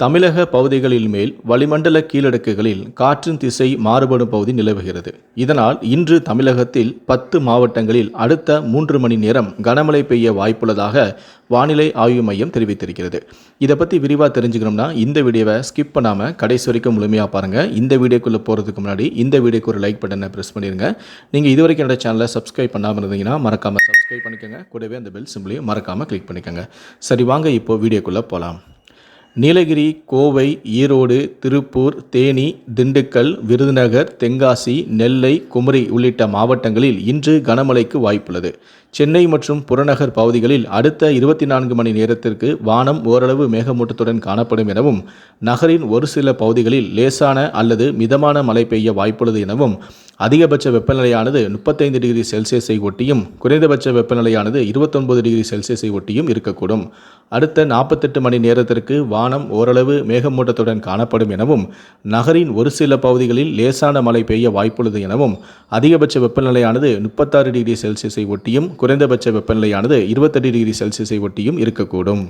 தமிழக பகுதிகளில் மேல் வளிமண்டல கீழடுக்குகளில் காற்றின் திசை மாறுபடும் பகுதி நிலவுகிறது. இதனால் இன்று தமிழகத்தில் பத்து மாவட்டங்களில் அடுத்த மூன்று மணி நேரம் கனமழை பெய்ய வாய்ப்புள்ளதாக வானிலை ஆய்வு மையம் தெரிவித்திருக்கிறது. இதை பற்றி விரிவாக தெரிஞ்சுக்கணும்னா இந்த வீடியோவை ஸ்கிப் பண்ணாமல் கடைசி வரைக்கும் முழுமையாக பாருங்கள் இந்த வீடியோக்குள்ளே போகிறதுக்கு முன்னாடி இந்த வீடியோக்கு ஒரு லைக் பட்டனை ப்ரெஸ் பண்ணிடுங்க நீங்கள் இது வரைக்கும் என்னோட சேனலை சப்ஸ்கிரைப் பண்ணாமல் இருந்தீங்கன்னா மறக்காமல் சப்ஸ்கிரைப் பண்ணிக்கோங்க. கூடவே அந்த பெல் சிம்பிளையும் மறக்காமல் கிளிக் பண்ணிக்கோங்க. சரி வாங்க இப்போ வீடியோக்குள்ளே போகலாம் நீலகிரி கோவை ஈரோடு திருப்பூர் தேனி திண்டுக்கல் விருதுநகர் தென்காசி நெல்லை குமரி உள்ளிட்ட மாவட்டங்களில் இன்று கனமழைக்கு வாய்ப்புள்ளது. சென்னை மற்றும் புறநகர் பகுதிகளில் அடுத்த இருபத்தி நான்கு மணி நேரத்திற்கு வானம் ஓரளவு மேகமூட்டத்துடன் காணப்படும் எனவும் நகரின் ஒரு சில பகுதிகளில் லேசான அல்லது மிதமான மழை பெய்ய வாய்ப்புள்ளது எனவும் அதிகபட்ச வெப்பநிலையானது முப்பத்தைந்து டிகிரி செல்சியஸை ஒட்டியும் குறைந்தபட்ச வெப்பநிலையானது இருபத்தொன்பது டிகிரி செல்சியஸை ஒட்டியும் இருக்கக்கூடும். அடுத்த நாற்பத்தெட்டு மணி நேரத்திற்கு வானம் ஓரளவு மேகமூட்டத்துடன் காணப்படும் எனவும் நகரின் ஒரு சில பகுதிகளில் லேசான மழை பெய்ய வாய்ப்புள்ளது எனவும் அதிகபட்ச வெப்பநிலையானது முப்பத்தாறு டிகிரி செல்சியஸை ஒட்டியும் குறைந்தபட்ச வெப்பநிலையானது இருபத்தெட்டு டிகிரி செல்சியஸை ஒட்டியும் இருக்கக்கூடும்.